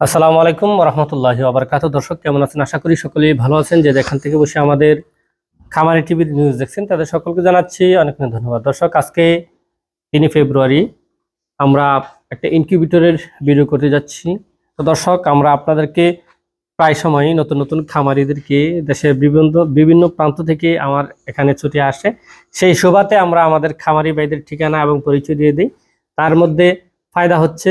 আসসালামু আলাইকুম রহমতুল্লাহ আবরকাত দর্শক, কেমন আছেন? আশা করি সকলেই ভালো আছেন। যে যেখান থেকে বসে আমাদের খামারি টিভির নিউজ দেখছেন, তাদের সকলকে জানাচ্ছি অনেক অনেক ধন্যবাদ। দর্শক, আজকে তিনই ফেব্রুয়ারি, আমরা একটা ইনকিউবেটরের ভিডিও করতে যাচ্ছি। তো দর্শক, আমরা আপনাদেরকে প্রায় সময়ই নতুন নতুন খামারিদেরকে দেশের বিভিন্ন বিভিন্ন প্রান্ত থেকে আমার এখানে ছুটে আসে। সেই শোভাতে আমরা আমাদের খামারি ভাইদের ঠিকানা এবং পরিচয় দিয়ে দিই। তার মধ্যে ফায়দা হচ্ছে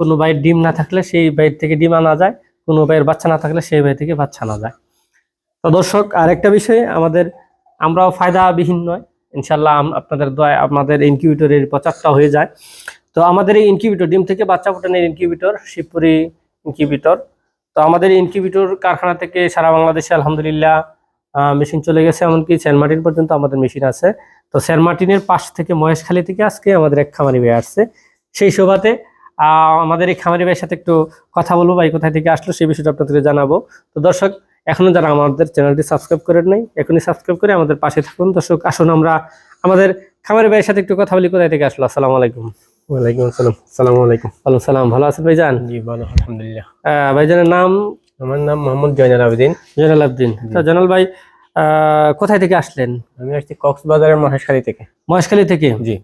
কোনো ভাইয়ের ডিম না থাকলে সেই ভাইয়ের থেকে ডিম আনা যায়, কোনো ভাইয়ের বাচ্চা না থাকলে সেই ভাই থেকে বাচ্চা আনা যায়। তো দর্শক, আরেকটা বিষয়ে আমাদের আমরাও ফায়দাবিহীন নয়। ইনশাল্লাহ আপনাদের দয়া আমাদের ইনকিউবেটরের প্রচারটা হয়ে যায়। তো আমাদের এই ইনকিউবেটর ডিম থেকে বাচ্চা ফোটানোর ইনকিউবেটর শিবপুরি ইনকিউবেটর তো আমাদের ইনকিউবেটর কারখানা থেকে সারা বাংলাদেশে আলহামদুলিল্লাহ মেশিন চলে গেছে। এমনকি সেন্ট মার্টিন পর্যন্ত আমাদের মেশিন আছে। তো সেন্ট মার্টিনের পাশ থেকে মহেশখালী থেকে আজকে আমাদের এক খামারি ভাই আসছে। সেই শোভাতে আমাদের এই খামারি ভাইয়ের সাথে একটু কথা বলব ভাই কোথায় থেকে আসলো সেই বিষয়টা আপনাদেরকে জানাব। তো দর্শক এখনও যারা আমাদের চ্যানেলটি সাবস্ক্রাইব করেন নাই এখনই সাবস্ক্রাইব করে আমাদের পাশে থাকুন। দর্শক আসুন আমরা আমাদের খামারি ভাইয়ের সাথে একটু কথা বলি কোথায় থেকে আসলো? আসসালামু আলাইকুম। ওয়ালাইকুম আসসালাম। আসসালামু আলাইকুম। ভালো সালাম ভালো আছেন ভাইজান? জি ভালো আলহামদুলিল্লাহ। ভাইজানের নাম? আমার নাম মোহাম্মদ জয়নাল আবেদিন। জয়নাল আবদিন। জয়নাল ভাই কোথায় থেকে আসলেন? আমি আসছি কক্সবাজারের মহেশখালী থেকে। মহেশখালী থেকে? জি।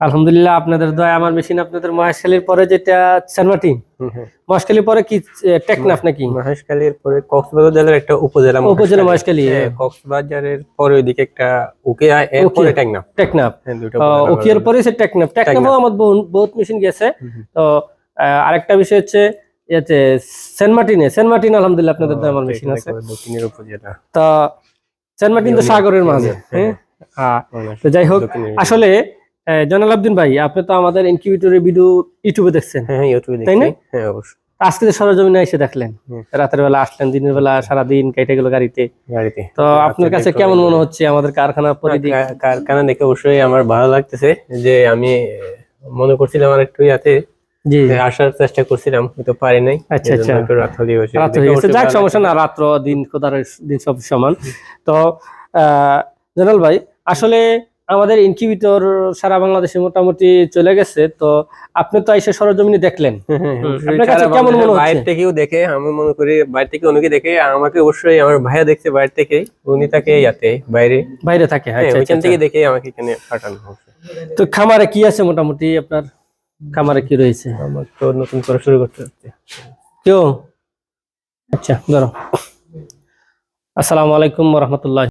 আলহামদুলিল্লাহ আপনাদের দয়া আমার মেশিন আপনাদের মহেশখালীর পরে যেটা সেনমাটি মহেশখালীর পরে কি টেকনাফ নাকি? মহেশখালীর পরে কক্সবাজার জেলার একটা উপজেলা উপজেলা মহেশখালী। হ্যাঁ, কক্সবাজারের পরে ওইদিকে একটা ওকে। পরে টেকনাফ। টেকনাফ। হ্যাঁ ওকিয়ার পরে সে টেকনাফ। টেকনাফও আমার বহু- বহুত মেশিন গেছে। তো আরেকটা বিষয় হচ্ছে ইয়েতে সেন্ট মার্টিনে সেন্ট মার্টিন আলহামদুলিল্লাহ আপনাদের দয়া আমার মেশিন আছে। দক্ষিণের উপজেলা। তো সেন্ট মার্টিন তো সাগরের মাঝে হ্যাঁ। আহ, তো যাই হোক আসলে আহ, জয়নাল আবদিন ভাই আপনি তো আমাদের ইনকিউবেটরের ভিডিও ইউটিউবে দেখছেন। হ্যাঁ হ্যাঁ ইউটিউবে তাই না? হ্যাঁ অবশ্যই। আজকে তো সরজমিনে এসে দেখলেন রাতের বেলা আসলেন দিনের বেলা সারাদিন কেটে গেল গাড়িতে। গাড়িতে। তো আপনার কাছে কেমন মনে হচ্ছে আমাদের কারখানা পরিধি? কারখানা দেখে অবশ্যই আমার ভালো লাগতেছে যে আমি মনে করছিলাম আমার একটু ইয়াতে আসার চেষ্টা করছিলাম কিন্তু পারি নাই। আচ্ছা, আচ্ছা। রাত হয়ে গেছে যাক সমস্যা না রাত্র দিন খোদার দিন সব সমান। তো আহ, জেনারেল ভাই আসলে আমাদের ইনকিউবেটর সারা বাংলাদেশে মোটামুটি চলে গেছে তো আপনি তো এসে সরজমিনে দেখলেন। হ্যাঁ, হ্যাঁ, আপনার কাছে কেমন মনে হচ্ছে? বাইরে থেকেও দেখে আমি মনে করি বাইরে থেকে অনেকে দেখে আমাকে অবশ্যই আমার ভাইয়া দেখছে বাইরে থেকে উনি থাকে ইয়াতে বাইরে। বাইরে থাকে হ্যাঁ, আচ্ছা, ওইখান আচ্ছা, থেকে দেখে আমাকে এখানে পাঠানো হয়েছে। তো খামারে কি আছে মোটামুটি আপনার? খামারে কি রয়েছে? আমার তো নতুন করে শুরু করতে হচ্ছে। কেউ? আচ্ছা ধরো। আসসালামু আলাইকুম রহমতুল্লাহ।